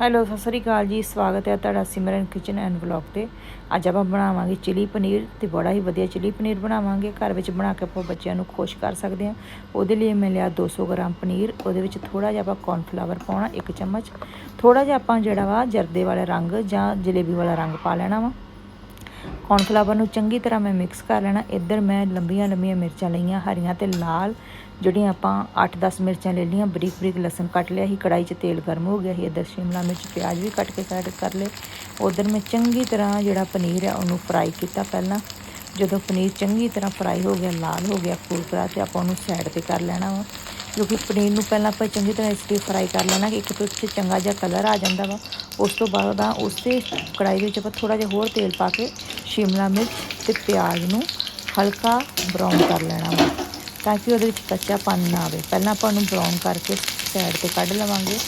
Hello, Sat Sri ਅਕਾਲ ਜੀ। ਸਵਾਗਤ ਹੈ ਤੁਹਾਡਾ ਸਿਮਰਨ ਕਿਚਨ ਐਂਡ ਵਲੌਗ ਤੇ। ਅੱਜ ਆਪਾਂ ਬਣਾਵਾਂਗੇ ਚਿਲੀ ਪਨੀਰ ਤੇ ਬੜਾ ਹੀ ਵਧੀਆ ਚਿਲੀ ਪਨੀਰ ਬਣਾਵਾਂਗੇ। ਘਰ ਵਿੱਚ ਬਣਾ ਕੇ ਆਪਾਂ ਬੱਚਿਆਂ ਨੂੰ ਖੁਸ਼ ਕਰ ਸਕਦੇ ਹਾਂ। ਉਹਦੇ ਲਈ ਮੈਂ ਲਿਆ 200 ਗ੍ਰਾਮ ਪਨੀਰ। ਉਹਦੇ ਵਿੱਚ ਥੋੜਾ ਜਿਹਾ ਆਪਾਂ ਕੌਰਨਫਲਾਵਰ ਪਾਉਣਾ ਇੱਕ ਚਮਚ। ਥੋੜਾ ਜਿਹਾ ਆਪਾਂ ਜਿਹੜਾ ਵਾ ਜਰਦੇ ਵਾਲਾ ਰੰਗ ਜਾਂ ਜਲੇਬੀ ਵਾਲਾ ਰੰਗ ਪਾ ਲੈਣਾ ਵਾ। ਕੌਰਨਫਲਾਵਰ ਨੂੰ ਚੰਗੀ ਤਰ੍ਹਾਂ ਮੈਂ ਮਿਕਸ ਕਰ ਲੈਣਾ। ਇੱਧਰ ਮੈਂ ਲੰਬੀਆਂ ਲੰਬੀਆਂ ਮਿਰਚਾਂ ਲਈਆਂ, ਹਰੀਆਂ ਤੇ ਲਾਲ, ਜਿਹੜੀਆਂ ਆਪਾਂ 8-10 ਮਿਰਚਾਂ ਲੈ ਲਈਆਂ, ਬਰੀਕ ਬਰੀਕ ਲਸਣ ਕੱਟ ਲਿਆ ਸੀ ਕੜਾਈ 'ਚ ਤੇਲ ਗਰਮ ਹੋ ਗਿਆ ਸੀ, ਇੱਧਰ ਸ਼ਿਮਲਾ ਮਿਰਚ, ਪਿਆਜ਼ ਵੀ ਕੱਟ ਕੇ ਸਾਈਡ ਕਰ ਲਏ। ਉਧਰ ਮੈਂ ਚੰਗੀ ਤਰ੍ਹਾਂ ਜਿਹੜਾ ਪਨੀਰ ਹੈ ਉਹਨੂੰ ਫਰਾਈ ਕੀਤਾ ਪਹਿਲਾਂ। ਜਦੋਂ ਪਨੀਰ ਚੰਗੀ ਤਰ੍ਹਾਂ ਫਰਾਈ ਹੋ ਗਿਆ, ਲਾਲ ਹੋ ਗਿਆ ਕੁਰਕਰਾ ਤੇ ਆਪਾਂ ਉਹਨੂੰ ਸਾਈਡ ਤੇ ਕਰ ਲੈਣਾ ਵਾ। ਕਿਉਂਕਿ ਪਨੀਰ ਨੂੰ ਪਹਿਲਾਂ ਆਪਾਂ ਚੰਗੀ ਤਰ੍ਹਾਂ ਇਸ ਲਈ ਫਰਾਈ ਕਰ ਲੈਣਾ ਕਿ ਇੱਕ ਤੋਂ ਉੱਤੇ ਚੰਗਾ ਜਿਹਾ ਕਲਰ ਆ ਜਾਂਦਾ ਵਾ। ਉਸ ਤੋਂ ਬਾਅਦ ਆ ਉਸੇ ਕੜਾਈ ਦੇ ਵਿੱਚ ਆਪਾਂ ਥੋੜਾ ਜਿਹਾ ਹੋਰ ਤੇਲ ਪਾ ਕੇ ਸ਼ਿਮਲਾ ਮਿਰਚ ਤੇ ਪਿਆਜ਼ ਨੂੰ ਹਲਕਾ ਬਰਾਊਨ ਕਰ ਲੈਣਾ ਵਾ ਤਾਂ ਕਿ ਉਹਦੇ ਵਿੱਚ ਕੱਚਾਪਨ ਨਾ ਆਵੇ। ਪਹਿਲਾਂ ਆਪਾਂ ਉਹਨੂੰ ਬਰਾਊਨ ਕਰਕੇ ਸਾਈਡ ਤੇ ਕੱਢ ਲਵਾਂਗੇ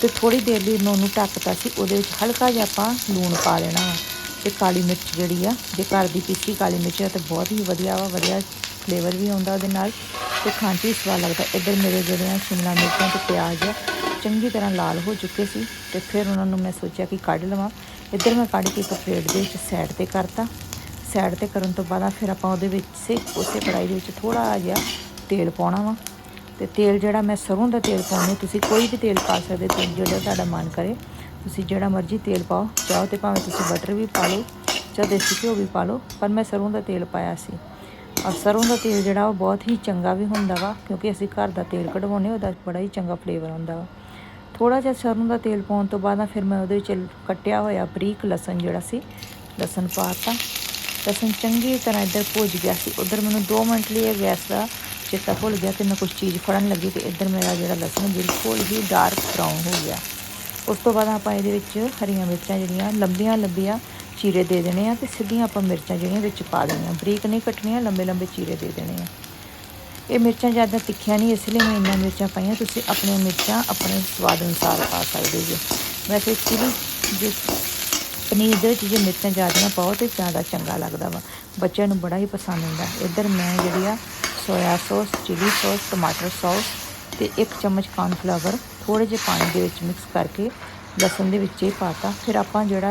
ਤੇ ਥੋੜੀ ਦੇਰ ਲਈ ਉਹਨੂੰ ਉਹਨੂੰ ਢੱਕਤਾ ਸੀ, ਉਹਦੇ ਵਿੱਚ ਹਲਕਾ ਜਿਹਾ ਆਪਾਂ ਲੂਣ ਪਾ ਲੈਣਾ ਵਾ। ਤੇ ਕਾਲੀ ਮਿਰਚ ਜਿਹੜੀ ਆ, ਜੇ ਘਰ ਦੀ ਪੀਸੀ ਕਾਲੀ ਮਿਰਚ ਆ, ਤਾਂ ਬਹੁਤ ਹੀ ਵਧੀਆ ਵਾ, ਵਧੀਆ ਫਲੇਵਰ ਵੀ ਆਉਂਦਾ ਉਹਦੇ ਨਾਲ ਤੇ ਖਾਣ 'ਚ ਵੀ ਸਵਾਦ ਲੱਗਦਾ। ਇੱਧਰ ਮੇਰੇ ਜਿਹੜੇ ਆ ਸ਼ਿਮਲਾ ਮਿਰਚਾਂ ਤੇ ਪਿਆਜ਼ ਆ, ਚੰਗੀ ਤਰ੍ਹਾਂ ਲਾਲ ਹੋ ਚੁੱਕੇ ਸੀ ਤੇ ਫਿਰ ਉਹਨਾਂ ਨੂੰ ਮੈਂ ਸੋਚਿਆ ਕਿ ਕੱਢ ਲਵਾਂ। ਇੱਧਰ ਮੈਂ ਕੱਢ ਕੇ ਇੱਕ ਪਲੇਟ ਦੇ ਵਿੱਚ ਸਾਈਡ ਤੇ ਕਰਤਾ। ਸਾਈਡ ਤੇ ਕਰਨ ਤੋਂ ਬਾਅਦ ਫਿਰ ਆਪਾਂ ਉਹਦੇ ਵਿੱਚ ਸੇ ਉਸੇ ਕੜਾਈ ਦੇ ਵਿੱਚ ਥੋੜਾ ਜਿਹਾ ਤੇਲ ਪਾਉਣਾ ਵਾ। ਤੇ ਤੇਲ ਜਿਹੜਾ ਮੈਂ ਸਰੋਂ ਦਾ ਤੇਲ ਪਾਉਂਦੀ ਤੁਸੀਂ ਕੋਈ ਵੀ ਤੇਲ ਪਾ ਸਕਦੇ ਤੇ ਜਿਹੜਾ ਤੁਹਾਡਾ ਮਨ ਕਰੇ। ਤੁਸੀਂ ਜਿਹੜਾ ਮਰਜ਼ੀ ਤੇਲ ਪਾਓ, ਚਾਹੋ ਤੇ ਭਾਵੇਂ ਤੁਸੀਂ ਬਟਰ ਵੀ ਪਾ ਲਓ ਚਾਹੇ ਦੇਸੀ ਘਿਓ ਵੀ ਪਾ ਲਓ, ਪਰ ਮੈਂ ਸਰੋਂ ਦਾ ਤੇਲ ਪਾਇਆ ਸੀ। ਔਰ ਸਰੋਂ ਦਾ ਤੇਲ ਜਿਹੜਾ ਉਹ ਬਹੁਤ ਹੀ ਚੰਗਾ ਵੀ ਹੁੰਦਾ ਵਾ, ਕਿਉਂਕਿ ਅਸੀਂ ਘਰ ਦਾ ਤੇਲ ਕਢਵਾਉਂਦੇ ਉਹਦਾ ਬੜਾ ਹੀ ਚੰਗਾ ਫਲੇਵਰ ਹੁੰਦਾ ਵਾ। ਥੋੜਾ ਜਿਹਾ ਸਰੋਂ ਦਾ ਤੇਲ ਪਾਉਣ ਤੋਂ ਬਾਅਦ ਫਿਰ ਮੈਂ ਉਹਦੇ ਵਿੱਚ ਕੱਟਿਆ ਹੋਇਆ ਬਰੀਕ ਲਸਣ ਜਿਹੜਾ ਸੀ, ਲਸਣ ਪਾਤਾ ਲਸਣ ਚੰਗੀ ਤਰ੍ਹਾਂ ਇੱਧਰ ਭੁੱਜ ਗਿਆ ਸੀ, ਉਧਰ ਮੈਨੂੰ 2 ਮਿੰਟ ਲਈ ਇਹ ਗੈਸ ਦਾ ਚੇਤਾ ਭੁੱਲ ਗਿਆ ਤੇ ਮੈਂ ਕੁਝ ਚੀਜ਼ ਫੜਨ ਲੱਗੀ ਤੇ ਇੱਧਰ ਮੇਰਾ ਜਿਹੜਾ ਲਸਣ ਬਿਲਕੁਲ ਹੀ ਡਾਰਕ ਬਰਾਊਨ ਹੋ ਗਿਆ। ਉਸ ਤੋਂ ਬਾਅਦ ਆਪਾਂ ਇਹਦੇ ਵਿੱਚ ਹਰੀਆਂ ਮਿਰਚਾਂ ਜਿਹੜੀਆਂ ਲੰਬੀਆਂ ਲੰਬੀਆਂ ਚੀਰੇ ਦੇ ਦੇਣੇ ਆ ਤੇ ਸਿੱਧੀਆਂ ਆਪਾਂ ਮਿਰਚਾਂ ਜਿਹੜੀਆਂ ਵਿੱਚ ਪਾ ਦੇਣੀਆਂ। ਬਰੀਕ ਨਹੀਂ ਕੱਟਣੀਆਂ, ਲੰਬੇ ਲੰਬੇ ਚੀਰੇ ਦੇ ਦੇਣੇ ਆ। ਇਹ ਮਿਰਚਾਂ ਜ਼ਿਆਦਾ ਤਿੱਖੀਆਂ ਨਹੀਂ, ਇਸ ਲਈ ਮੈਂ ਇੰਨੀਆਂ ਮਿਰਚਾਂ ਪਾਈਆਂ, ਤੁਸੀਂ ਆਪਣੀਆਂ ਮਿਰਚਾਂ ਆਪਣੇ ਸਵਾਦ ਅਨੁਸਾਰ ਪਾ ਸਕਦੇ ਜੀ। ਵੈਸੇ ਚਿਲੀ ਜੇ ਪਨੀਰ ਦੇ ਵਿੱਚ ਜੇ ਮਿਰਚਾਂ ਜ਼ਿਆਦਾ ਪਾਓ ਤੇ ਜ਼ਿਆਦਾ ਚੰਗਾ ਲੱਗਦਾ ਵਾ। ਬੱਚਿਆਂ ਨੂੰ ਬੜਾ ਹੀ ਪਸੰਦ ਆਉਂਦਾ ਇੱਧਰ ਮੈਂ ਜਿਹੜੀ ਆ ਸੋਇਆ ਸੌਸ, ਚਿਲੀ ਸੌਸ, ਟਮਾਟਰ ਸੌਸ ਤੇ ਇੱਕ ਚਮਚ ਕਾਰਨਫਲਾਵਰ ਥੋੜੇ ਜਿਹੇ ਪਾਣੀ ਦੇ ਵਿੱਚ ਮਿਕਸ ਕਰਕੇ ਲਸਣ ਦੇ ਵਿੱਚ ਹੀ ਪਾਤਾ ਫਿਰ ਆਪਾਂ ਜਿਹੜਾ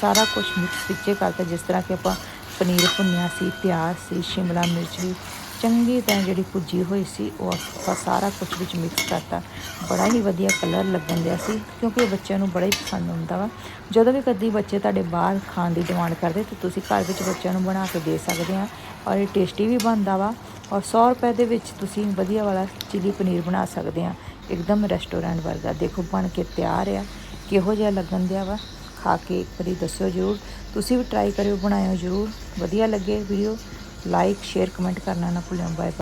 ਸਾਰਾ ਕੁਝ ਮਿਕਸ ਵਿੱਚੇ ਕਰਤਾ, ਜਿਸ ਤਰ੍ਹਾਂ ਕਿ ਆਪਾਂ ਪਨੀਰ ਭੁੰਨਿਆ ਸੀ, ਪਿਆਜ਼ ਸੀ, ਸ਼ਿਮਲਾ ਮਿਰਚ ਵੀ, ਚੰਗੀ ਤਰ੍ਹਾਂ ਜਿਹੜੀ ਭੁੱਜੀ ਹੋਈ ਸੀ, ਉਹ ਆਪਾਂ ਸਾਰਾ ਕੁਝ ਵਿੱਚ ਮਿਕਸ ਕਰਤਾ। ਬੜਾ ਹੀ ਵਧੀਆ ਕਲਰ ਲੱਗਣ ਦਿਆ ਸੀ, ਕਿਉਂਕਿ ਇਹ ਬੱਚਿਆਂ ਨੂੰ ਬੜਾ ਹੀ ਪਸੰਦ ਆਉਂਦਾ ਵਾ। ਜਦੋਂ ਵੀ ਕਦੀ ਬੱਚੇ ਤੁਹਾਡੇ ਬਾਹਰ ਖਾਣ ਦੀ ਡਿਮਾਂਡ ਕਰਦੇ, ਤਾਂ ਤੁਸੀਂ ਘਰ ਵਿੱਚ ਬੱਚਿਆਂ ਨੂੰ ਬਣਾ ਕੇ ਦੇ ਸਕਦੇ ਆ ਔਰ ਇਹ ਟੇਸਟੀ ਵੀ ਬਣਦਾ ਵਾ ਔਰ 100 ਰੁਪਏ ਦੇ ਵਿੱਚ ਤੁਸੀਂ ਵਧੀਆ ਵਾਲਾ ਚਿਲੀ ਪਨੀਰ ਬਣਾ ਸਕਦੇ ਆ। ਇੱਕਦਮ ਰੈਸਟੋਰੈਂਟ ਵਰਗਾ, ਦੇਖੋ ਬਣ ਕੇ ਤਿਆਰ ਆ। ਕਿਹੋ ਜਿਹਾ ਲੱਗਣ ਦਿਆ ਵਾ? ਖਾ ਕੇ ਇੱਕ ਵਾਰੀ ਦੱਸਿਓ ਜ਼ਰੂਰ। ਤੁਸੀਂ ਵੀ ਟਰਾਈ ਕਰਿਓ, ਬਣਾਇਓ ਜ਼ਰੂਰ। ਵਧੀਆ ਲੱਗੇ ਵੀਡੀਓ। ਲਾਈਕ ਸ਼ੇਅਰ ਕਮੈਂਟ ਕਰਨਾ ਨਾ ਭੁੱਲਿਓ ਬਾਏ